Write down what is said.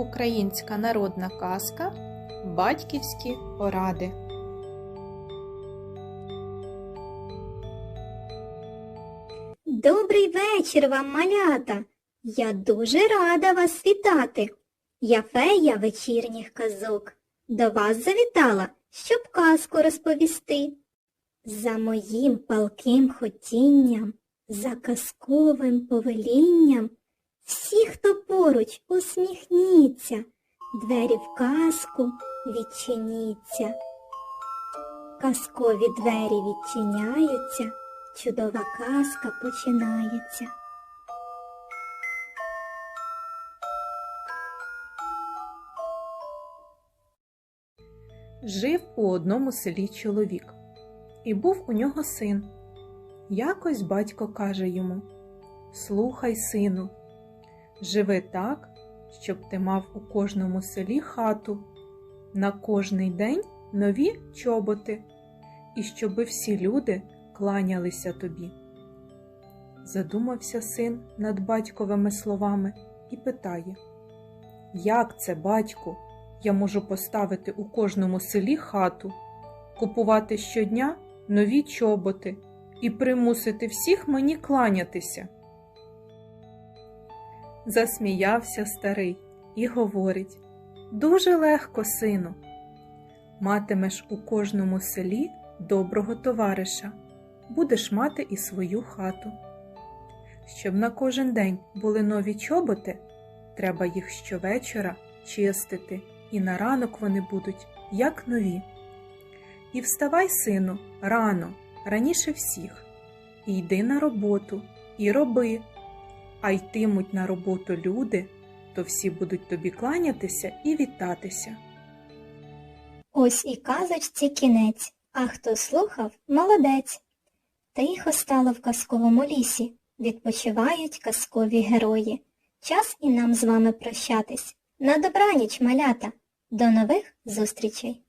Українська народна казка Батьківські поради. Добрий вечір вам, малята. Я дуже рада вас вітати. Я фея вечірніх казок. До вас завітала, щоб казку розповісти. За моїм палким хотінням, за казковим повелінням, всі, хто поруч, усміхніться, двері в казку відчиніться. Казкові двері відчиняються, чудова казка починається. Жив у одному селі чоловік, і був у нього син. Якось батько каже йому Слухай, сину, живи так, щоб ти мав у кожному селі хату, на кожний день нові чоботи, і щоби всі люди кланялися тобі. Задумався син над батьковими словами і питає Як це, батьку? Я можу поставити у кожному селі хату, купувати щодня нові чоботи і примусити всіх мені кланятися. Засміявся старий і говорить Дуже легко, сину. Матимеш у кожному селі доброго товариша, будеш мати і свою хату. Щоб на кожен день були нові чоботи, треба їх щовечора чистити, і на ранок вони будуть як нові. І вставай, сину, рано, раніше всіх, і йди на роботу, і роби, а йтимуть на роботу люди, то всі будуть тобі кланятися і вітатися. Ось і казочці кінець, а хто слухав, молодець. Тихо стало в казковому лісі, відпочивають казкові герої. Час і нам з вами прощатись. На добраніч, малята. До нових зустрічей!